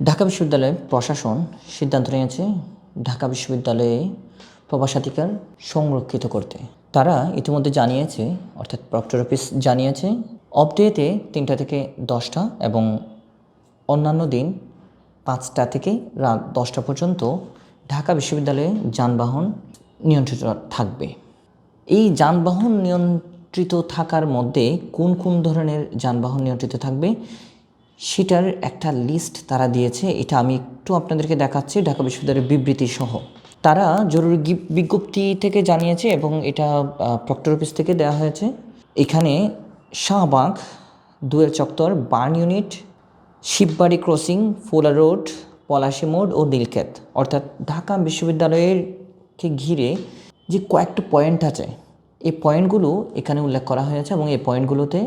ঢাকা বিশ্ববিদ্যালয়ের প্রশাসন সিদ্ধান্ত নিয়েছে ঢাকা বিশ্ববিদ্যালয়ে প্রবাসাধিকার সংরক্ষিত করতে। তারা ইতিমধ্যে জানিয়েছে, অর্থাৎ প্রক্টর অফিস জানিয়েছে অপডেতে তিনটা থেকে দশটা এবং অন্যান্য দিন পাঁচটা থেকে রাত দশটা পর্যন্ত ঢাকা বিশ্ববিদ্যালয়ে যানবাহন নিয়ন্ত্রিত থাকবে। এই যানবাহন নিয়ন্ত্রিত থাকার মধ্যে কোন কোন ধরনের যানবাহন নিয়ন্ত্রিত থাকবে সেটার একটা লিস্ট তারা দিয়েছে, এটা আমি একটু আপনাদেরকে দেখাচ্ছি, ঢাকা বিশ্ববিদ্যালয়ের বিবৃতি সহ। তারা জরুরি বিজ্ঞপ্তি থেকে জানিয়েছে এবং এটা প্রক্টর অফিস থেকে দেওয়া হয়েছে। এখানে শাহবাগ, দুয়ের চত্বর, burn unit, Shibbari crossing, Fuller road, Palashi মোড় ও নীলক্ষেত। অর্থাৎ ঢাকা বিশ্ববিদ্যালয়ের কে ঘিরে যে কয়েকটা পয়েন্ট আছে, এই পয়েন্টগুলো এখানে উল্লেখ করা হয়েছে এবং এই পয়েন্টগুলোতে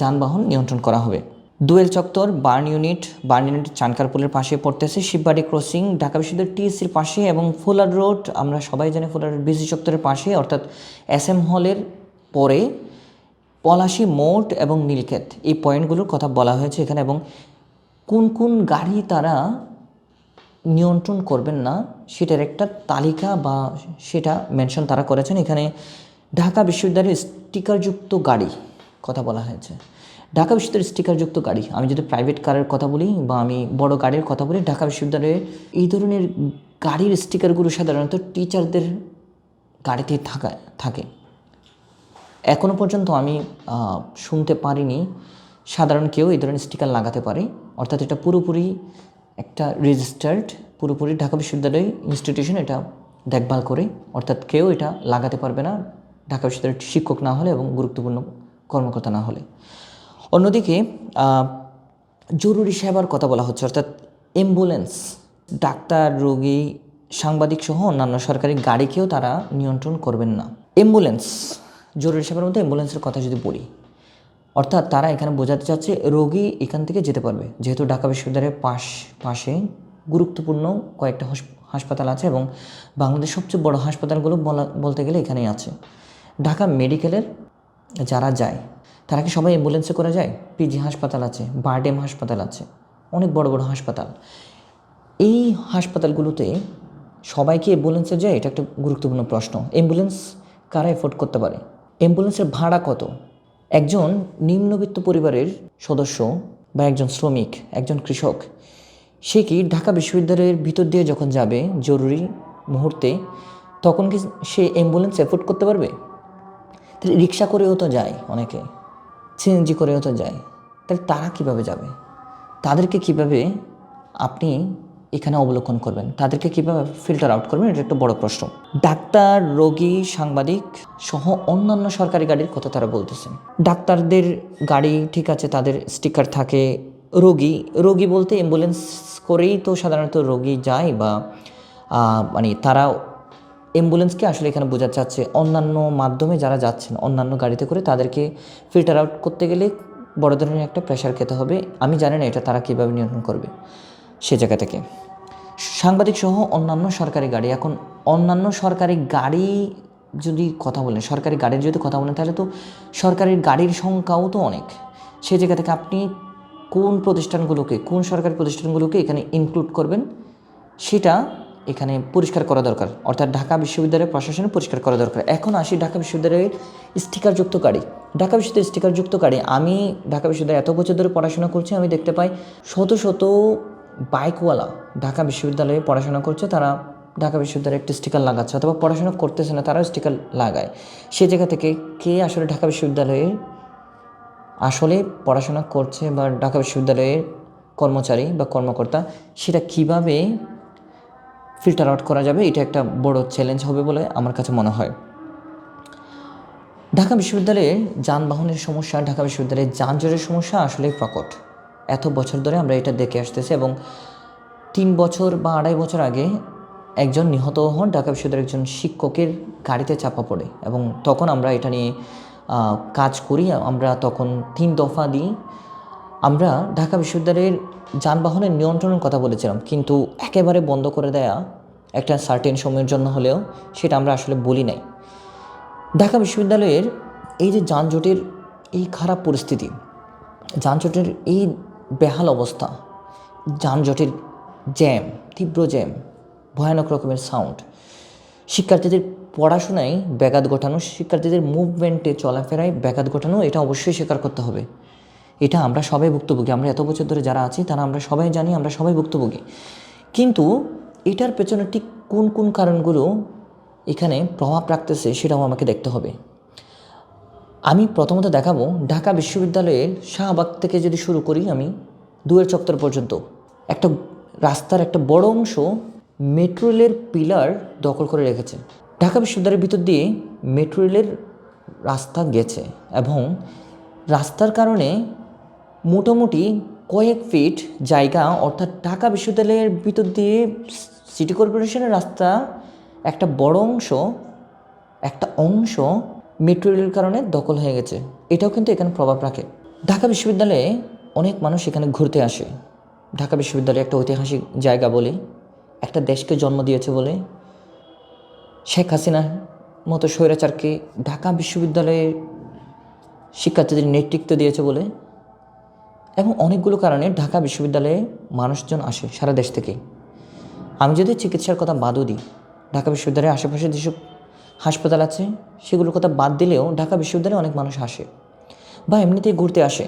যানবাহন নিয়ন্ত্রণ করা হবে। দুয়েল চত্বর, বার্ন ইউনিট বার্ন ইউনিট চানকারপুলের পাশে পড়তেছে। শিববাড়ি ক্রসিং, ঢাকা বিশ্ববিদ্যালয় টিএসসির পাশে এবং ফুলার রোড, আমরা সবাই জানি ফুলার রোড, বিসি চত্বরের পাশে, অর্থাৎ এস এম হলের পরে পলাশি মোট এবং নীলক্ষেত। এই পয়েন্টগুলোর কথা বলা হয়েছে এখানে এবং কোন কোন গাড়ি তারা নিয়ন্ত্রণ করবেন না, সেটার একটা তালিকা বা সেটা মেনশন তারা করেছেন। এখানে ঢাকা বিশ্ববিদ্যালয়ের স্টিকারযুক্ত গাড়ি, কথা বলা হয়েছে। ঢাকা বিশ্ববিদ্যালয়ের স্টিকারযুক্ত গাড়ি। আমি যদি প্রাইভেট কারের কথা বলি বা আমি বড় গাড়ির কথা বলি, ঢাকা বিশ্ববিদ্যালয়ে এই ধরনের গাড়ির স্টিকারগুলো সাধারণত টিচারদের গাড়িতে থাকা, থাকে। এখনও পর্যন্ত আমি শুনতে পারিনি সাধারণ কেউ এই ধরনের স্টিকার লাগাতে পারে। অর্থাৎ এটা পুরোপুরি একটা রেজিস্টার্ড পুরোপুরি ঢাকা বিশ্ববিদ্যালয় ইনস্টিটিউশন এটা দেখভাল করে। অর্থাৎ কেউ এটা লাগাতে পারবে না, ঢাকা বিশ্ববিদ্যালয়ের শিক্ষক না হলে এবং গুরুত্বপূর্ণ কর্মকর্তা না হলে। অন্যদিকে জরুরি সেবার কথা বলা হচ্ছে, অর্থাৎ অ্যাম্বুলেন্স ডাক্তার, রোগী, সাংবাদিক সহ অন্যান্য সরকারি গাড়িকেও তারা নিয়ন্ত্রণ করবেন না। অ্যাম্বুলেন্স জরুরি সেবার মধ্যে অ্যাম্বুলেন্সের কথা যদি বলি, অর্থাৎ তারা এখানে বোঝাতে চাচ্ছে রোগী এখান থেকে যেতে পারবে। যেহেতু ঢাকা বিশ্ববিদ্যালয়ের পাশ, পাশে গুরুত্বপূর্ণ কয়েকটা হস- হাসপাতাল আছে এবং বাংলাদেশের সবচেয়ে বড় হাসপাতালগুলো বলা, বলতে গেলে এখানেই আছে। ঢাকা মেডিকেলের যারা যায় তারা কি সবাই অ্যাম্বুলেন্সে করে যায়? পিজি হাসপাতাল আছে, বারডেম হাসপাতাল আছে, অনেক বড় বড় হাসপাতাল। এই হাসপাতালগুলোতে সবাই কি অ্যাম্বুলেন্সে যায়? এটা একটা গুরুত্বপূর্ণ প্রশ্ন। অ্যাম্বুলেন্স কারা এফোর্ড করতে পারে? অ্যাম্বুলেন্সের ভাড়া কত? একজন নিম্নবিত্ত পরিবারের সদস্য বা একজন শ্রমিক, একজন কৃষক, সে কি ঢাকা বিশ্ববিদ্যালয়ের ভিতর দিয়ে যখন যাবে জরুরি মুহূর্তে, তখন কি সে অ্যাম্বুলেন্স এফোর্ড করতে পারবে? তাহলে রিক্সা করেও তো যায় অনেকে। সিএনজি করেও তো যায়। তাহলে তারা কীভাবে যাবে? তাদেরকে কীভাবে আপনি এখানে অবলোকন করবেন? তাদেরকে কীভাবে ফিল্টার আউট করবেন? এটা একটা বড় প্রশ্ন। ডাক্তার, রোগী, সাংবাদিক সহ অন্যান্য সরকারি গাড়ির কথা তারা বলতেছেন ডাক্তারদের গাড়ি ঠিক আছে, তাদের স্টিকার থাকে। রোগী রোগী বলতে অ্যাম্বুলেন্স করেই তো সাধারণত রোগী যায় বা মানে তারা অ্যাম্বুলেন্সকে আসলে এখানে বোঝাতে চাচ্ছে অন্যান্য মাধ্যমে যারা যাচ্ছেন, অন্যান্য গাড়িতে করে তাদেরকে ফিল্টার আউট করতে গেলে বড় ধরনের একটা প্রেশার খেতে হবে। আমি জানি না এটা তারা কীভাবে নিয়ন্ত্রণ করবে সে জায়গা থেকে। সাংবাদিক সহ অন্যান্য সরকারি গাড়ি, এখন অন্যান্য সরকারি গাড়ি যদি কথা বলেন, সরকারি গাড়ির যদি কথা বলেন, তাহলে তো সরকারি গাড়ির সংখ্যাও তো অনেক। সে জায়গা থেকে আপনি কোন প্রতিষ্ঠানগুলোকে, কোন সরকারি প্রতিষ্ঠানগুলোকে এখানে ইনক্লুড করবেন, সেটা এখানে পরিষ্কার করা দরকার। অর্থাৎ ঢাকা বিশ্ববিদ্যালয়ের প্রশাসনে পরিষ্কার করা দরকার। এখন আসি ঢাকা বিশ্ববিদ্যালয়ের স্টিকারযুক্ত গাড়ি। ঢাকা বিশ্ববিদ্যালয়ের স্টিকারযুক্ত গাড়ি, আমি ঢাকা বিশ্ববিদ্যালয়ে এত বছর ধরে পড়াশোনা করছি, আমি দেখতে পাই শত শত বাইকওয়ালা ঢাকা বিশ্ববিদ্যালয়ে পড়াশোনা করছে। তারা ঢাকা বিশ্ববিদ্যালয়ে একটি স্টিকার লাগাচ্ছে অথবা পড়াশোনা করতেছে না, তারাও স্টিকার লাগায়। সে জায়গা থেকে কে আসলে ঢাকা বিশ্ববিদ্যালয়ে আসলে পড়াশোনা করছে বা ঢাকা বিশ্ববিদ্যালয়ের কর্মচারী বা কর্মকর্তা, সেটা কীভাবে ফিল্টার আউট করা যাবে, এটা একটা বড় চ্যালেঞ্জ হবে বলে আমার কাছে মনে হয়। ঢাকা বিশ্ববিদ্যালয়ে যানবাহনের সমস্যা, ঢাকা বিশ্ববিদ্যালয়ে যানজটের সমস্যা আসলেই প্রকট। এত বছর ধরে আমরা এটা দেখে আসতেছি এবং তিন বছর বা আড়াই বছর আগে একজন নিহত হন, ঢাকা বিশ্ববিদ্যালয়ের একজন শিক্ষকের গাড়িতে চাপা পড়ে এবং তখন আমরা এটা নিয়ে কাজ করি। আমরা তখন তিন দফা দিই। আমরা ঢাকা বিশ্ববিদ্যালয়ের যানবাহনের নিয়ন্ত্রণের কথা বলেছিলাম, কিন্তু একেবারে বন্ধ করে দেয়া একটা সার্টেন সময়ের জন্য হলেও সেটা আমরা আসলে বলি নাই। ঢাকা বিশ্ববিদ্যালয়ের এই যে যানজটের এই খারাপ পরিস্থিতি, যানজটের এই বেহাল অবস্থা, যানজটের জ্যাম, তীব্র জ্যাম, ভয়ানক রকমের সাউন্ড শিক্ষার্থীদের পড়াশোনায় ব্যাঘাত ঘটানো, শিক্ষার্থীদের মুভমেন্টে চলাফেরায় ব্যাঘাত ঘটানো, এটা অবশ্যই স্বীকার করতে হবে। এটা আমরা সবাই ভুক্তভোগী। আমরা এত বছর ধরে যারা আছি, তারা আমরা সবাই জানি, আমরা সবাই ভুক্তভোগী। কিন্তু এটার পেছনে ঠিক কোন কোন কারণগুলো এখানে প্রভাব রাখতেছে সেটাও আমাকে দেখতে হবে। আমি প্রথমত দেখাবো ঢাকা বিশ্ববিদ্যালয়ের শাহবাগ থেকে যদি শুরু করি আমি, দুয়ের চত্বর পর্যন্ত। একটা রাস্তার একটা বড় অংশ মেট্রো রেলের পিলার দখল করে রেখেছে। ঢাকা বিশ্ববিদ্যালয়ের ভিতর দিয়ে মেট্রো রেলের রাস্তা গেছে এবং রাস্তার কারণে মোটামুটি কয়েক ফিট জায়গা, অর্থাৎ ঢাকা বিশ্ববিদ্যালয়ের ভিতর দিয়ে সিটি কর্পোরেশনের রাস্তা, একটা বড় অংশ, একটা অংশ মেট্রো রেলের কারণে দখল হয়ে গেছে। এটাও কিন্তু এখানে প্রভাব রাখে। ঢাকা বিশ্ববিদ্যালয়ে অনেক মানুষ এখানে ঘুরতে আসে। ঢাকা বিশ্ববিদ্যালয় একটা ঐতিহাসিক জায়গা বলে, একটা দেশকে জন্ম দিয়েছে বলে, শেখ হাসিনার মতো স্বৈরাচারকে ঢাকা বিশ্ববিদ্যালয়ের শিক্ষার্থীদের নেতৃত্ব দিয়েছে বলে এবং অনেকগুলো কারণে ঢাকা বিশ্ববিদ্যালয়ে মানুষজন আসে সারা দেশ থেকে। আমি যদি চিকিৎসার কথা বাদও দিই, ঢাকা বিশ্ববিদ্যালয়ের আশেপাশে যেসব হাসপাতাল আছে, সেগুলোর কথা বাদ দিলেও ঢাকা বিশ্ববিদ্যালয়ে অনেক মানুষ আসে বা এমনিতেই ঘুরতে আসে।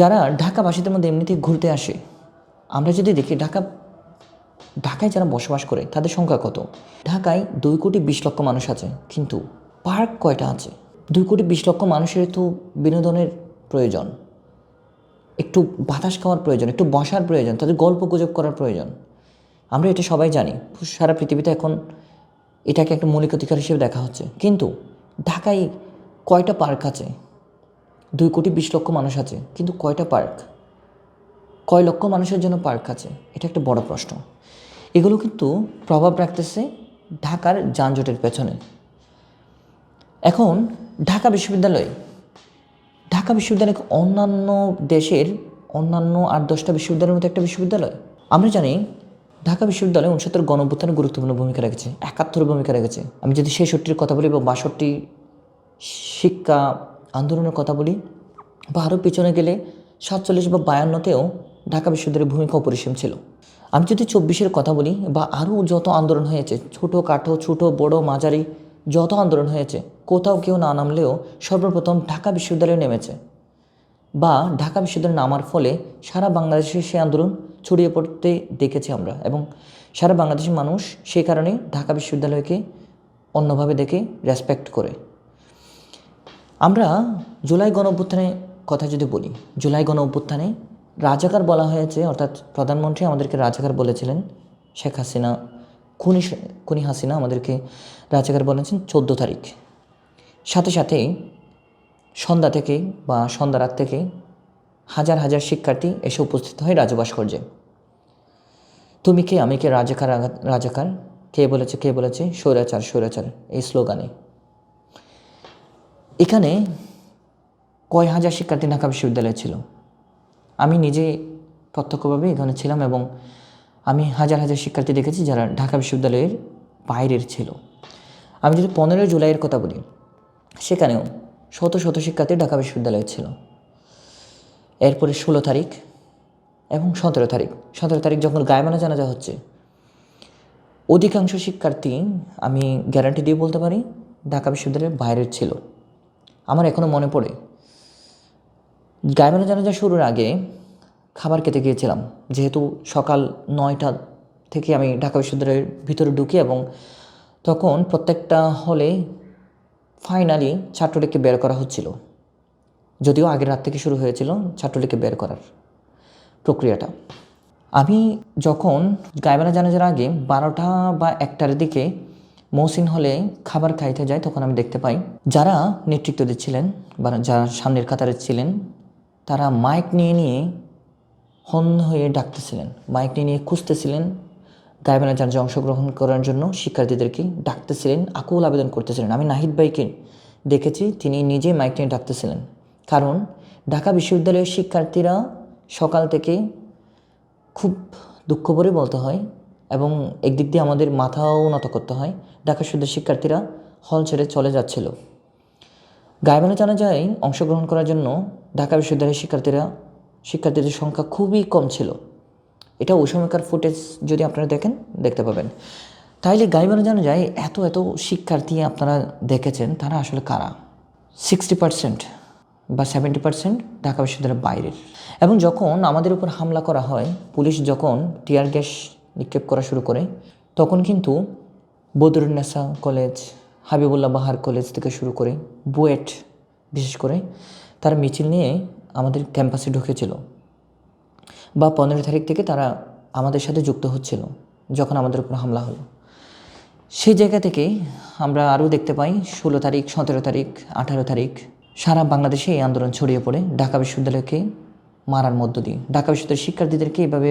যারা ঢাকাবাসীদের মধ্যে এমনিতেই ঘুরতে আসে, আমরা যদি দেখি ঢাকা, ঢাকায় যারা বসবাস করে তাদের সংখ্যা কত? ঢাকায় দুই কোটি বিশ লক্ষ মানুষ আছে, কিন্তু পার্ক কয়টা আছে? দুই কোটি বিশ লক্ষ মানুষের তো বিনোদনের প্রয়োজন। একটু বাতাস খাওয়ার প্রয়োজন, একটু বসার প্রয়োজন, তাদের গল্প গুজব করার প্রয়োজন। আমরা এটা সবাই জানি সারা পৃথিবীতে এখন এটাকে একটা মৌলিক অধিকার হিসেবে দেখা হচ্ছে। কিন্তু ঢাকায় কয়টা পার্ক আছে? দুই কোটি বিশ লক্ষ মানুষ আছে, কিন্তু কয়টা পার্ক? কয় লক্ষ মানুষের জন্য পার্ক আছে? এটা একটা বড় প্রশ্ন। এগুলো কিন্তু প্রভাব রাখতেছে ঢাকার যানজটের পেছনে। এখন ঢাকা বিশ্ববিদ্যালয় ঢাকা বিশ্ববিদ্যালয় অন্যান্য দেশের অন্যান্য আট দশটা বিশ্ববিদ্যালয়ের মতো একটা বিশ্ববিদ্যালয়? আমরা জানি ঢাকা বিশ্ববিদ্যালয় উনসত্তর গণঅভ্যুত্থানে গুরুত্বপূর্ণ ভূমিকা রেখেছে একাত্তর ভূমিকা রেখেছে। আমি যদি ছেষট্টির কথা বলি বা বাষট্টি শিক্ষা আন্দোলনের কথা বলি, বা আরও পিছনে গেলে সাতচল্লিশ বা বায়ান্নতেও ঢাকা বিশ্ববিদ্যালয়ের ভূমিকা অপরিসীম ছিল। আমি যদি চব্বিশের কথা বলি, বা আরও যত আন্দোলন হয়েছে ছোটো কাঠো ছোটো, বড়, মাঝারি যত আন্দোলন হয়েছে। কোথাও কেউ না নামলেও সর্বপ্রথম ঢাকা বিশ্ববিদ্যালয়ে নেমেছে বা ঢাকা বিশ্ববিদ্যালয়ে নামার ফলে সারা বাংলাদেশে সে আন্দোলন ছড়িয়ে পড়তে দেখেছি আমরা এবং সারা বাংলাদেশের মানুষ সেই কারণে ঢাকা বিশ্ববিদ্যালয়কে অন্যভাবে দেখে রেসপেক্ট করে। আমরা জুলাই গণ কথা যদি বলি, জুলাই গণ অভ্যুত্থানে রাজাকার বলা হয়েছে, অর্থাৎ প্রধানমন্ত্রী আমাদেরকে রাজাকার বলেছিলেন, শেখ হাসিনা, খুনি খুনি হাসিনা আমাদেরকে রাজাকার বলেছেন চোদ্দ তারিখ। সাথে সাথে সন্ধ্যা থেকে বা সন্ধ্যা রাত থেকে হাজার হাজার শিক্ষার্থী এসে উপস্থিত হয় রাজু ভাস্কর্যে তুমি কে? আমি কে? রাজাকার রাজাকার। কে বলেছে? কে বলেছে? স্বৈরাচার স্বৈরাচার। এই স্লোগানে। এখানে কয় হাজার শিক্ষার্থী ঢাকা বিশ্ববিদ্যালয়ে ছিল? আমি নিজে প্রত্যক্ষভাবে এখানে ছিলাম এবং আমি হাজার হাজার শিক্ষার্থী দেখেছি যারা ঢাকা বিশ্ববিদ্যালয়ের বাইরের ছিল। আমি যদি পনেরোই জুলাইয়ের কথা বলি, সেখানেও শত শত শিক্ষার্থী ঢাকা বিশ্ববিদ্যালয়ে ছিল। এরপরে ষোলো তারিখ এবং সতেরো তারিখ। সতেরো তারিখ যখন গায়বানা জানাজা হচ্ছে, অধিকাংশ শিক্ষার্থী আমি গ্যারান্টি দিয়ে বলতে পারি ঢাকা বিশ্ববিদ্যালয়ের বাইরের ছিল। আমার এখনও মনে পড়ে গায়বানা জানাজা শুরুর আগে খাবার খেতে গিয়েছিলাম। যেহেতু সকাল নয়টা থেকে আমি ঢাকা বিশ্ববিদ্যালয়ের ভিতরে ঢুকি এবং তখন প্রত্যেকটা হলে ফাইনালি ছাত্রলীগকে বের করা হচ্ছিল। যদিও আগের রাত থেকে শুরু হয়েছিল ছাত্রলীগকে বের করার প্রক্রিয়াটা। আমি যখন গায়বানা জানাজার আগে বারোটা বা একটার দিকে মৌসিন হলে খাবার খাইতে যাই, তখন আমি দেখতে পাই, যারা নেতৃত্ব দিচ্ছিলেন বা যারা সামনের কাতারে ছিলেন, তারা মাইক নিয়ে নিয়ে হন হয়ে ডাকতেছিলেন। মাইক নিয়ে নিয়ে খুঁজতেছিলেন গায়বানা জানাজা অংশগ্রহণ করার জন্য শিক্ষার্থীদেরকে ডাকতেছিলেন, আকুল আবেদন করতেছিলেন। আমি নাহিদ ভাইকে দেখেছি, তিনি নিজে মাইক নিয়ে ডাকতেছিলেন। কারণ ঢাকা বিশ্ববিদ্যালয়ের শিক্ষার্থীরা সকাল থেকে খুব দুঃখ ভরে বলতে হয় এবং একদিক দিয়ে আমাদের মাথাও নত করতে হয়, ঢাকা বিশ্ববিদ্যালয়ের শিক্ষার্থীরা হল ছেড়ে চলে যাচ্ছিল। গায়বানা জানাজায় অংশগ্রহণ করার জন্য ঢাকা বিশ্ববিদ্যালয়ের শিক্ষার্থীরা, শিক্ষার্থীদের সংখ্যা খুবই কম ছিল। এটা ওই সময়কার ফুটেজ যদি আপনারা দেখেন, দেখতে পাবেন। তাইলে গাইবানো জানা যায় এত এত শিক্ষার্থী আপনারা দেখেছেন, তারা আসলে কারা? সিক্সটি পার্সেন্ট বা সেভেন্টি পার্সেন্ট ঢাকা বিশ্ববিদ্যালয়ের বাইরের। এবং যখন আমাদের উপর হামলা করা হয়, পুলিশ যখন টিয়ার গ্যাস নিক্ষেপ করা শুরু করে, তখন কিন্তু বদরুন্নেসা কলেজ হাবিবুল্লাহ বাহার কলেজ থেকে শুরু করে বুয়েট, বিশেষ করে, তার মিছিল নিয়ে আমাদের ক্যাম্পাসে ঢুকেছিল। বা পনেরো তারিখ থেকে তারা আমাদের সাথে যুক্ত হচ্ছিল, যখন আমাদের উপর হামলা হলো। সেই জায়গা থেকে আমরা আরও দেখতে পাই, ষোলো তারিখ, সতেরো তারিখ, আঠারো তারিখ, সারা বাংলাদেশে এই আন্দোলন ছড়িয়ে পড়ে। ঢাকা বিশ্ববিদ্যালয়কে মারার মধ্য দিয়ে। ঢাকা বিশ্ববিদ্যালয়ের শিক্ষার্থীদেরকে এইভাবে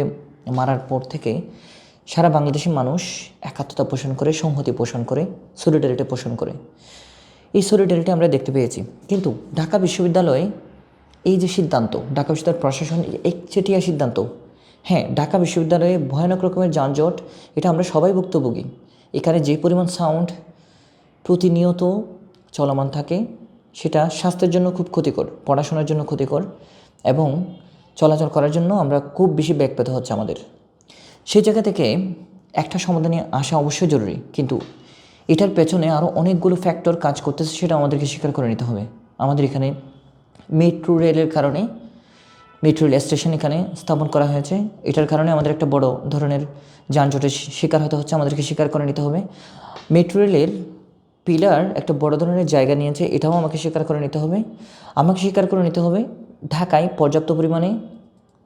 মারার পর থেকে সারা বাংলাদেশের মানুষ একাত্মতা পোষণ করে, সংহতি পোষণ করে সলিডারিটি পোষণ করে। এই সলিডারিটি আমরা দেখতে পেয়েছি। কিন্তু ঢাকা বিশ্ববিদ্যালয়ে এই যে সিদ্ধান্ত, ঢাকা বিশ্ববিদ্যালয় প্রশাসন একচেটিয়া সিদ্ধান্ত হ্যাঁ ঢাকা বিশ্ববিদ্যালয়ে ভয়ানক রকমের যানজট, এটা আমরা সবাই ভুক্তভোগী। এখানে যে পরিমাণ সাউন্ড প্রতিনিয়ত চলমান থাকে, সেটা স্বাস্থ্যের জন্য খুব ক্ষতিকর, পড়াশোনার জন্য ক্ষতিকর এবং চলাচল করার জন্য আমরা খুব বেশি ব্যাগ পেতে হচ্ছে আমাদের। সেই জায়গা থেকে একটা সমাধানে আসা অবশ্যই জরুরি, কিন্তু এটার পেছনে আরও অনেকগুলো ফ্যাক্টর কাজ করতেছে, সেটা আমাদেরকে স্বীকার করে নিতে হবে। আমাদের এখানে মেট্রো রেলের কারণে মেট্রো রেল স্টেশন এখানে স্থাপন করা হয়েছে। এটার কারণে আমাদের একটা বড় ধরনের যানজটের শিকার হতে হচ্ছে, আমাদেরকে স্বীকার করে নিতে হবে। মেট্রো রেলের পিলার একটা বড় ধরনের জায়গা নিয়েছে, এটাও আমাকে স্বীকার করে নিতে হবে। আমাকে স্বীকার করে নিতে হবে, ঢাকায় পর্যাপ্ত পরিমাণে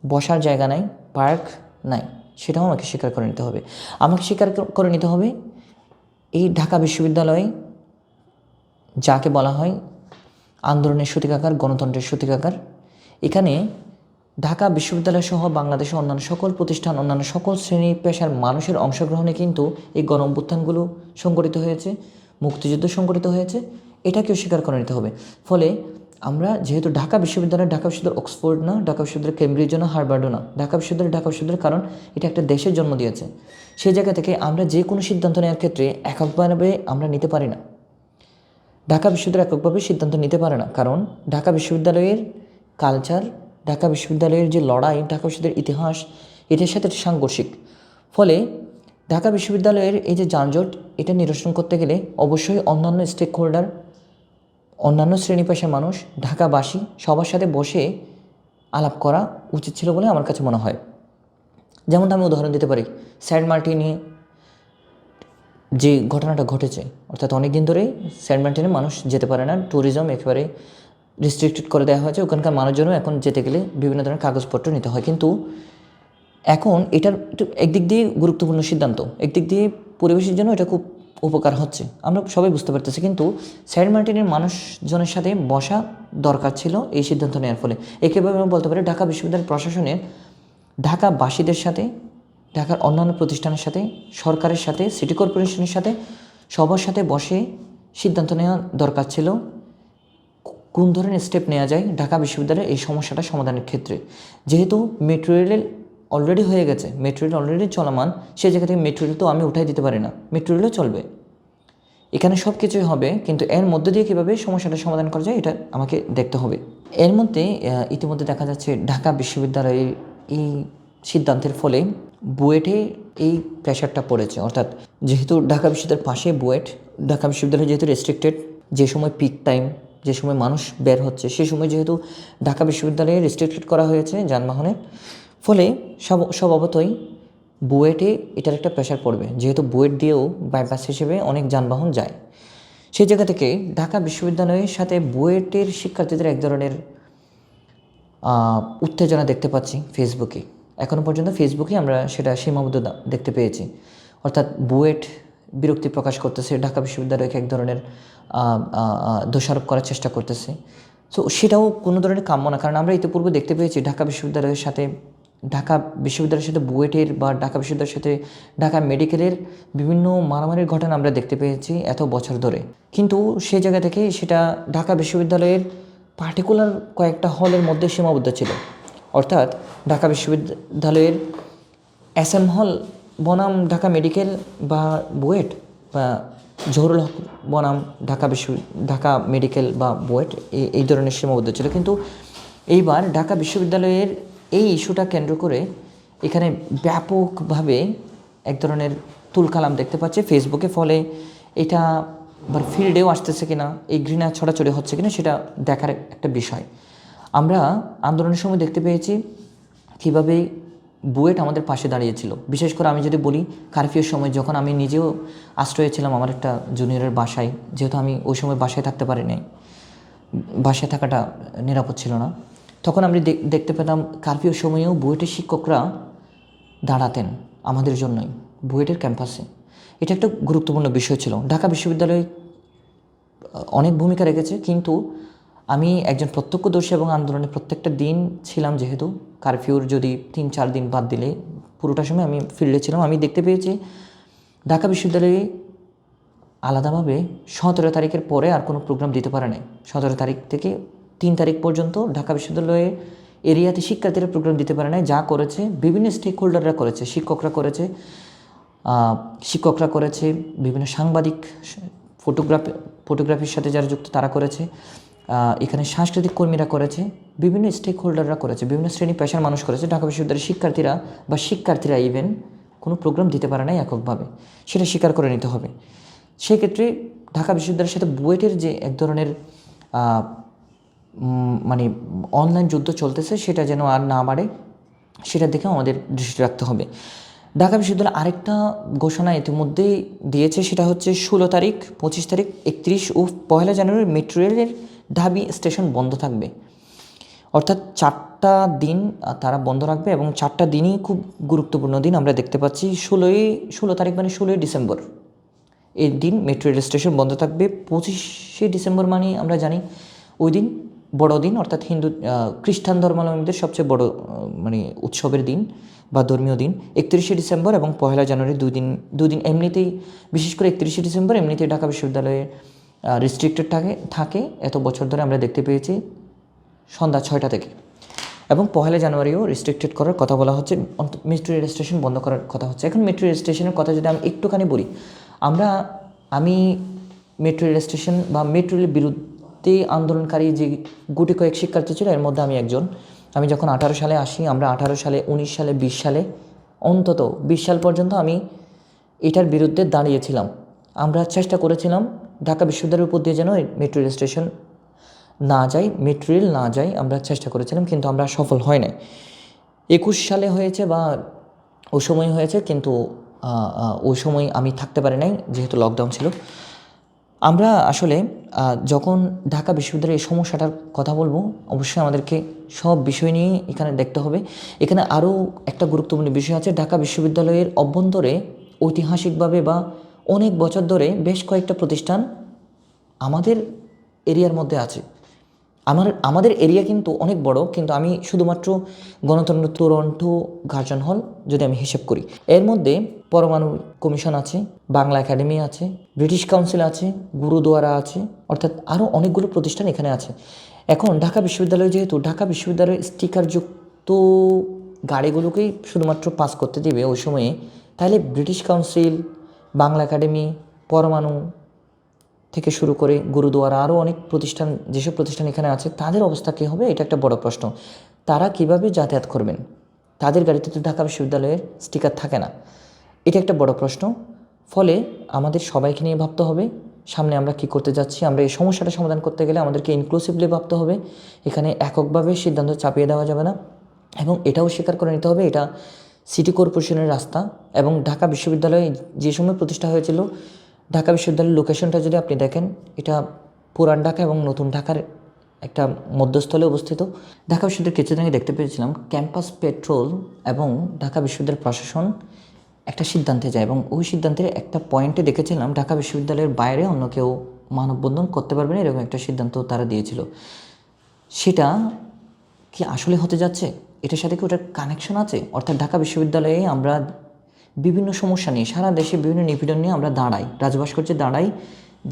বসার জায়গা নাই পার্ক নাই, সেটাও আমাকে স্বীকার করে নিতে হবে। আমাকে স্বীকার করে নিতে হবে, এই ঢাকা বিশ্ববিদ্যালয়ে যাকে বলা হয় আন্দোলনের সূতিকাগার, গণতন্ত্রের সূতিকাগার। এখানে ঢাকা বিশ্ববিদ্যালয় সহ বাংলাদেশের অন্যান্য সকল প্রতিষ্ঠান, অন্যান্য সকল শ্রেণি পেশার মানুষের অংশগ্রহণে কিন্তু এই গণ অভ্যুত্থানগুলো সংগঠিত হয়েছে, মুক্তিযুদ্ধ সংগঠিত হয়েছে। এটাকেও স্বীকার করে নিতে হবে। ফলে আমরা যেহেতু ঢাকা বিশ্ববিদ্যালয় ঢাকা বিশ্ববিদ্যালয় অক্সফোর্ড না, ঢাকা বিশ্ববিদ্যালয় কেমব্রিজও না, হার্ভার্ডও না, ঢাকা বিশ্ববিদ্যালয় ঢাকা বিশ্ববিদ্যালয় কারণ এটা একটা দেশের জন্ম দিয়েছে। সেই জায়গা থেকে আমরা যে কোনো সিদ্ধান্ত নেওয়ার ক্ষেত্রে এককভাবে আমরা নিতে পারি না। ঢাকা বিশ্ববিদ্যালয় এককভাবে সিদ্ধান্ত নিতে পারে না। কারণ ঢাকা বিশ্ববিদ্যালয়ের কালচার, ঢাকা বিশ্ববিদ্যালয়ের যে লড়াই, ঢাকা বিশ্ববিদ্যালয়ের ইতিহাস, এটার সাথে সাংঘর্ষিক। ফলে ঢাকা বিশ্ববিদ্যালয়ের এই যে যানজট, এটা নিরসন করতে গেলে অবশ্যই অন্যান্য স্টেক হোল্ডার অন্যান্য শ্রেণি পেশার মানুষ, ঢাকাবাসী সবার সাথে বসে আলাপ করা উচিত ছিল বলে আমার কাছে মনে হয়। যেমনটা আমি উদাহরণ দিতে পারি স্যান্ড মার্টিনি যে ঘটনাটা ঘটেছে, অর্থাৎ অনেক দিন ধরেই সেন্ট মার্টিনে মানুষ যেতে পারে না ট্যুরিজম একেবারে রিস্ট্রিক্টেড করে দেওয়া হয়েছে, ওখানকার মানুষজনও এখন যেতে গেলে বিভিন্ন ধরনের কাগজপত্র নিতে হয়। কিন্তু এখন এটার একদিক দিয়ে গুরুত্বপূর্ণ সিদ্ধান্ত, একদিক দিয়ে পরিবেশের জন্য এটা খুব উপকার হচ্ছে। আমরা সবাই বুঝতে পারতেছি, কিন্তু সেন্ট মার্টিনের মানুষজনের সাথে বসা দরকার ছিল এই সিদ্ধান্ত নেওয়ার ফলে। একেভাবে আমরা বলতে পারি ঢাকা বিশ্ববিদ্যালয় প্রশাসনের ঢাকাবাসীদের সাথে ঢাকার অন্যান্য প্রতিষ্ঠানের সাথে, সরকারের সাথে, সিটি কর্পোরেশনের সাথে, সবার সাথে বসে সিদ্ধান্ত নেওয়া দরকার ছিল। কোন ধরনের স্টেপ নেওয়া যায় ঢাকা বিশ্ববিদ্যালয়ের এই সমস্যাটা সমাধানের ক্ষেত্রে? যেহেতু মেট্রো রেল অলরেডি হয়ে গেছে মেট্রো রেল অলরেডি চলমান, সেই জায়গা থেকে মেট্রো রেল তো আমি উঠাই দিতে পারি না। মেট্রো রেলও চলবে। এখানে সব কিছুই হবে, কিন্তু এর মধ্যে দিয়ে কীভাবে সমস্যাটা সমাধান করা যায় এটা আমাকে দেখতে হবে। এর মধ্যে ইতিমধ্যে দেখা যাচ্ছে ঢাকা বিশ্ববিদ্যালয়ের এই সিদ্ধান্তের ফলে বুয়েটে এই প্রেশারটা পড়েছে। অর্থাৎ যেহেতু ঢাকা বিশ্ববিদ্যালয়ের পাশে বুয়েট, ঢাকা বিশ্ববিদ্যালয় যেহেতু রেস্ট্রিক্টেড যে সময় পিক টাইম যে সময় মানুষ বের হচ্ছে, সে সময় যেহেতু ঢাকা বিশ্ববিদ্যালয়ে রেস্ট্রিক্টেড করা হয়েছে যানবাহনের ফলে সব স্বভাবতই বুয়েটে এটার একটা প্রেশার পড়বে। যেহেতু বুয়েট দিয়েও বাইপাস হিসেবে অনেক যানবাহন যায়। সেই জায়গা থেকে ঢাকা বিশ্ববিদ্যালয়ের সাথে বুয়েটের শিক্ষার্থীদের এক ধরনের উত্তেজনা দেখতে পাচ্ছি ফেসবুকে এখনও পর্যন্ত ফেসবুকে আমরা সেটা সীমাবদ্ধ দেখতে পেয়েছি। অর্থাৎ বুয়েট বিরক্তি প্রকাশ করতেছে, ঢাকা বিশ্ববিদ্যালয়কে এক ধরনের দোষারোপ করার চেষ্টা করতেছে। সো সেটাও কোনো ধরনের কাম্য না, কারণ আমরা ইতিপূর্বে দেখতে পেয়েছি ঢাকা বিশ্ববিদ্যালয়ের সাথে, ঢাকা বিশ্ববিদ্যালয়ের সাথে বুয়েটের বা ঢাকা বিশ্ববিদ্যালয়ের সাথে ঢাকা মেডিকেলের বিভিন্ন মারামারির ঘটনা আমরা দেখতে পেয়েছি এত বছর ধরে। কিন্তু সেই জায়গা থেকে সেটা ঢাকা বিশ্ববিদ্যালয়ের পার্টিকুলার কয়েকটা হলের মধ্যে সীমাবদ্ধ ছিল। অর্থাৎ ঢাকা বিশ্ববিদ্যালয়ের এস এম হল বনাম ঢাকা মেডিকেল বা বুয়েট বা জহুরুল হক বনাম ঢাকা বিশ্ব, ঢাকা মেডিকেল বা বুয়েট এই এই ধরনের সীমাবদ্ধ ছিল। কিন্তু এইবার ঢাকা বিশ্ববিদ্যালয়ের এই ইস্যুটা কেন্দ্র করে এখানে ব্যাপকভাবে এক ধরনের তুলকালাম দেখতে পাচ্ছে। ফেসবুকে ফলে এটা আবার ফিল্ডেও আসতেছে কিনা, এই ঘৃণা ছড়াছড়ি হচ্ছে কিনা সেটা দেখার একটা বিষয়। আমরা আন্দোলনের সময় দেখতে পেয়েছি কীভাবে বুয়েট আমাদের পাশে দাঁড়িয়েছিল। বিশেষ করে আমি যদি বলি, কারফিউর সময় যখন আমি নিজেও আশ্রয়ে ছিলাম আমার একটা জুনিয়রের বাসায়, যেহেতু আমি ওই সময় বাসায় থাকতে পারি নাই বাসায় থাকাটা নিরাপদ ছিল না, তখন আমি দেখ- দেখতে পেতাম কারফিউর সময়েও বুয়েটের শিক্ষকরা দাঁড়াতেন আমাদের জন্যই, বুয়েটের ক্যাম্পাসে। এটা একটা গুরুত্বপূর্ণ বিষয় ছিল। ঢাকা বিশ্ববিদ্যালয় অনেক ভূমিকা রেখেছে, কিন্তু আমি একজন প্রত্যক্ষদর্শী এবং আন্দোলনে প্রত্যেকটা দিন ছিলাম যেহেতু কারফিউর যদি তিন, চার দিন বাদ দিলে পুরোটা সময় আমি ফিল্ডে ছিলাম। আমি দেখতে পেয়েছি, ঢাকা বিশ্ববিদ্যালয়ে আলাদাভাবে সতেরো তারিখের পরে আর কোনো প্রোগ্রাম দিতে পারে নাই। সতেরো তারিখ থেকে তিন তারিখ পর্যন্ত ঢাকা বিশ্ববিদ্যালয়ে এরিয়াতে শিক্ষার্থীরা প্রোগ্রাম দিতে পারে নাই। যা করেছে বিভিন্ন স্টেক হোল্ডাররা করেছে, শিক্ষকরা করেছে শিক্ষকরা করেছে, বিভিন্ন সাংবাদিক ফটোগ্রাফি ফটোগ্রাফির সাথে যারা যুক্ত তারা করেছে। এখানে সাংস্কৃতিক কর্মীরা করেছে, বিভিন্ন স্টেক হোল্ডাররা করেছে, বিভিন্ন শ্রেণি পেশার মানুষ করেছে, ঢাকা বিশ্ববিদ্যালয়ের শিক্ষার্থীরা বা শিক্ষার্থীরা ইভেন কোনো প্রোগ্রাম দিতে পারে নাই এককভাবে। সেটা স্বীকার করে নিতে হবে। সেক্ষেত্রে ঢাকা বিশ্ববিদ্যালয়ের সাথে বুয়েটের যে এক ধরনের মানে অনলাইন যুদ্ধ চলতেছে, সেটা যেন আর না বাড়ে সেটার দিকে আমাদের দৃষ্টি রাখতে হবে। ঢাকা বিশ্ববিদ্যালয় আরেকটা ঘোষণা ইতিমধ্যেই দিয়েছে, সেটা হচ্ছে ষোলো তারিখ, পঁচিশ তারিখ, একত্রিশ ও পয়লা জানুয়ারি মেট্রো রেলের ঢাবি স্টেশন বন্ধ থাকবে। অর্থাৎ চারটা দিন তারা বন্ধ রাখবে এবং চারটা দিনই খুব গুরুত্বপূর্ণ দিন আমরা দেখতে পাচ্ছি ষোলোই, ষোলো তারিখ মানে ষোলোই ডিসেম্বর। এই দিন মেট্রো রেল স্টেশন বন্ধ থাকবে, পঁচিশে ডিসেম্বর মানে আমরা জানি ওই দিন, বড় দিন, অর্থাৎ হিন্দু খ্রিস্টান ধর্মাবলম্বীদের সবচেয়ে বড় মানে উৎসবের দিন বা ধর্মীয় দিন, একত্রিশে ডিসেম্বর এবং পয়লা জানুয়ারি দুই দিন দুই দিন এমনিতেই, বিশেষ করে একত্রিশে ডিসেম্বর এমনিতেই ঢাকা বিশ্ববিদ্যালয়ে রেস্ট্রিক্টেড থাকে থাকে। এত বছর ধরে আমরা দেখতে পেয়েছি সন্ধ্যা ছয়টা থেকে। এবং পহেলা জানুয়ারিও রেস্ট্রিক্টেড করার কথা বলা হচ্ছে। মেট্রো রেল স্টেশন বন্ধ করার কথা হচ্ছে। এখন মেট্রো রেল স্টেশনের কথা যদি আমি একটুখানি বলি, আমরা, আমি মেট্রো রেল স্টেশন বা মেট্রো রেলের বিরুদ্ধে আন্দোলনকারী যে গুটি কয়েক শিক্ষার্থী ছিল, এর মধ্যে আমি একজন। আমি যখন আঠারো সালে আসি, আমরা আঠারো সালে, উনিশ সালে, বিশ সালে, অন্তত বিশ সাল পর্যন্ত আমি এটার বিরুদ্ধে দাঁড়িয়েছিলাম। আমরা চেষ্টা করেছিলাম ঢাকা বিশ্ববিদ্যালয়ের উপর দিয়ে যেন মেট্রো রেল স্টেশন না যাই মেট্রো রেল না যাই আমরা চেষ্টা করেছিলাম, কিন্তু আমরা সফল হয় নাই। একুশ সালে হয়েছে বা ওই সময় হয়েছে, কিন্তু ওই সময় আমি থাকতে পারি নাই, যেহেতু লকডাউন ছিল। আমরা আসলে যখন ঢাকা বিশ্ববিদ্যালয়ের এই সমস্যাটার কথা বলব, অবশ্যই আমাদেরকে সব বিষয় নিয়ে এখানে দেখতে হবে। এখানে আরও একটা গুরুত্বপূর্ণ বিষয় আছে, ঢাকা বিশ্ববিদ্যালয়ের অভ্যন্তরে ঐতিহাসিকভাবে বা অনেক বছর ধরে বেশ কয়েকটা প্রতিষ্ঠান আমাদের এরিয়ার মধ্যে আছে। আমার, আমাদের এরিয়া কিন্তু অনেক বড়, কিন্তু আমি শুধুমাত্র গণতন্ত্র টরন্টো গার্জন হল যদি আমি হিসেব করি। এর মধ্যে পরমাণু কমিশন আছে, বাংলা একাডেমি আছে, ব্রিটিশ কাউন্সিল আছে, গুরুদুয়ারা আছে, অর্থাৎ আরও অনেকগুলো প্রতিষ্ঠান এখানে আছে। এখন ঢাকা বিশ্ববিদ্যালয় যেহেতু, ঢাকা বিশ্ববিদ্যালয়ের স্টিকারযুক্ত গাড়িগুলোকেই শুধুমাত্র পাস করতে দেবে ওই সময়ে, তাহলে ব্রিটিশ কাউন্সিল বাংলা একাডেমি পরমাণু থেকে শুরু করে গুরুদুয়ারা আরও অনেক প্রতিষ্ঠান, যেসব প্রতিষ্ঠান এখানে আছে, তাদের অবস্থা কী হবে? এটা একটা বড় প্রশ্ন। তারা কীভাবে যাতায়াত করবেন? তাদের গাড়িতে তো ঢাকা বিশ্ববিদ্যালয়ের স্টিকার থাকে না। এটা একটা বড় প্রশ্ন। ফলে আমাদের সবাইকে নিয়ে ভাবতে হবে, সামনে আমরা কি করতে যাচ্ছি? আমরা এই সমস্যাটা সমাধান করতে গেলে আমাদেরকে ইনক্লুসিভলি ভাবতে হবে। এখানে এককভাবে সিদ্ধান্ত চাপিয়ে দেওয়া যাবে না। এবং এটাও স্বীকার করে নিতে হবে, এটা সিটি কর্পোরেশনের রাস্তা এবং ঢাকা বিশ্ববিদ্যালয়ে যে সময় প্রতিষ্ঠা হয়েছিল, ঢাকা বিশ্ববিদ্যালয়ের লোকেশনটা যদি আপনি দেখেন, এটা পুরান ঢাকা এবং নতুন ঢাকার একটা মধ্যস্থলে অবস্থিত। ঢাকা বিশ্ববিদ্যালয়ের কিছুদিন আগে দেখতে পেয়েছিলাম, ক্যাম্পাস পেট্রোল এবং ঢাকা বিশ্ববিদ্যালয়ের প্রশাসন একটা সিদ্ধান্তে যায় এবং ওই সিদ্ধান্তের একটা পয়েন্টে দেখেছিলাম, ঢাকা বিশ্ববিদ্যালয়ের বাইরে অন্য কেউ মানববন্ধন করতে পারবে না, এরকম একটা সিদ্ধান্ত তারা দিয়েছিল। সেটা কি আসলে হতে যাচ্ছে? এটার সাথে কি ওটার কানেকশন আছে? অর্থাৎ ঢাকা বিশ্ববিদ্যালয়ে আমরা বিভিন্ন সমস্যা নিয়ে, সারা দেশে বিভিন্ন নিপীড়ন নিয়ে আমরা দাঁড়াই। রাজভাস্কর্যে দাঁড়াই।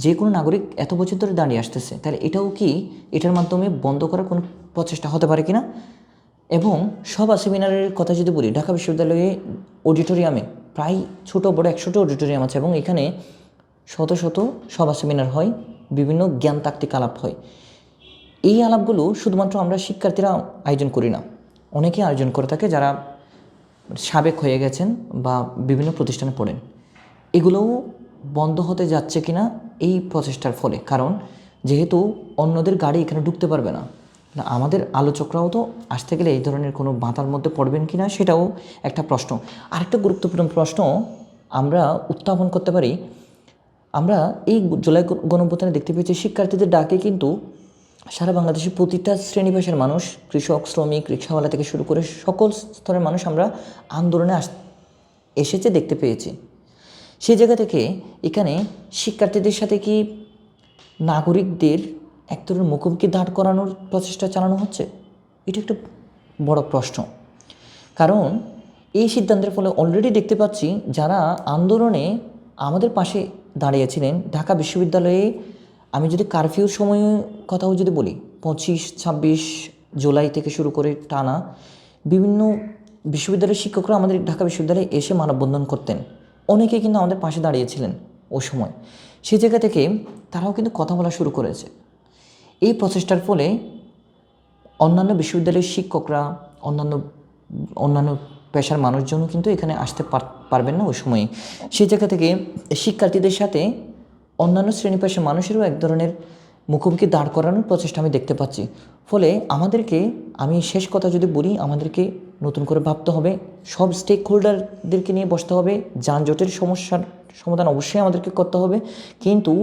যে কোনো নাগরিক এত বছর ধরে দাঁড়িয়ে আসতেছে, তাহলে এটাও কি এটার মাধ্যমে বন্ধ করার কোনো প্রচেষ্টা হতে পারে কি না এবং সভা সেমিনারের কথা যদি বলি, ঢাকা বিশ্ববিদ্যালয়ে অডিটোরিয়ামে প্রায় ছোট বড় একশোটা অডিটোরিয়াম আছে এবং এখানে শত শত সভা সেমিনার হয়, বিভিন্ন জ্ঞানতাত্ত্বিক আলাপ হয়। এই আলাপগুলো শুধুমাত্র আমরা শিক্ষার্থীরা আয়োজন করি না। অনেকে আয়োজন করে থাকে যারা সাবেক হয়ে গেছেন বা বিভিন্ন প্রতিষ্ঠানে পড়েন। এগুলোও বন্ধ হতে যাচ্ছে কিনা এই প্রচেষ্টার ফলে। কারণ যেহেতু অন্যদের গাড়ি এখানে ঢুকতে পারবে না। আমাদের আলোচকরাও তো আসতে গেলে এই ধরনের কোনো বাঁধার মধ্যে পড়বেন কি না সেটাও একটা প্রশ্ন। আরেকটা গুরুত্বপূর্ণ প্রশ্ন আমরা উত্থাপন করতে পারি। আমরা এই জুলাই গণঅভ্যুত্থানে দেখতে পেয়েছি শিক্ষার্থীদের ডাকে কিন্তু সারা বাংলাদেশের প্রতিটা শ্রেণি মানুষ, কৃষক, শ্রমিক, রিক্সাওয়ালা থেকে শুরু করে সকল স্তরের মানুষ আমরা আন্দোলনে আস, এসেছে, দেখতে পেয়েছি। সেই জায়গা থেকে এখানে শিক্ষার্থীদের সাথে কি নাগরিকদের এক ধরনের মুখোমুখি দাঁড় করানোর প্রচেষ্টা চালানো হচ্ছে? এটা একটা বড় প্রশ্ন। কারণ এই সিদ্ধান্তের ফলে অলরেডি দেখতে পাচ্ছি যারা আন্দোলনে আমাদের পাশে দাঁড়িয়েছিলেন ঢাকা বিশ্ববিদ্যালয়ে আমি যদি কারফিউর সময়ে কথাও যদি বলি, পঁচিশ, ছাব্বিশ জুলাই থেকে শুরু করে টানা বিভিন্ন বিশ্ববিদ্যালয়ের শিক্ষকরা আমাদের ঢাকা বিশ্ববিদ্যালয়ে এসে মানববন্ধন করতেন। অনেকেই কিন্তু আমাদের পাশে দাঁড়িয়েছিলেন ও সময়। সেই জায়গা থেকে তারাও কিন্তু কথা বলা শুরু করেছে। এই প্রচেষ্টার ফলে অন্যান্য বিশ্ববিদ্যালয়ের শিক্ষকরা, অন্যান্য অন্যান্য পেশার মানুষজনও কিন্তু এখানে আসতে পার- পারবেন না ওই সময়ে। সেই জায়গা থেকে শিক্ষার্থীদের সাথে অন্যান্য শ্রেণি পেশার মানুষেরও এক ধরনের মুখোমুখি দাঁড় করানোর প্রচেষ্টা আমি দেখতে পাচ্ছি। ফলে আমাদেরকে, আমি শেষ কথা যদি বলি, আমাদেরকে নতুন করে ভাবতে হবে। সব স্টেক হোল্ডারদেরকে নিয়ে বসতে হবে। যানজটের সমস্যার সমাধান অবশ্যই আমাদেরকে করতে হবে। কিন্তু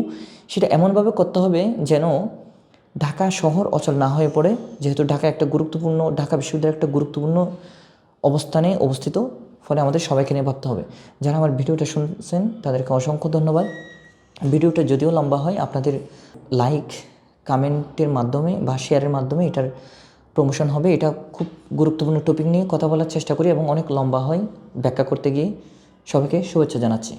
সেটা এমনভাবে করতে হবে যেন ঢাকা শহর অচল না হয়ে পড়ে। যেহেতু ঢাকা একটা গুরুত্বপূর্ণ, ঢাকা বিশ্ববিদ্যালয় একটা গুরুত্বপূর্ণ অবস্থানে অবস্থিত। ফলে আমাদের সবাইকে নিয়ে ভাবতে হবে। যারা আমার ভিডিওটা শুনছেন, তাদেরকে অসংখ্য ধন্যবাদ। ভিডিওটা যদিও লম্বা হয়, আপনাদের লাইক কমেন্টের মাধ্যমে বা শেয়ারের মাধ্যমে এটার প্রমোশন হবে। এটা খুব গুরুত্বপূর্ণ টপিক নিয়ে কথা বলার চেষ্টা করি এবং অনেক লম্বা হয় ব্যাখ্যা করতে গিয়ে। সবাইকে শুভেচ্ছা জানাচ্ছি।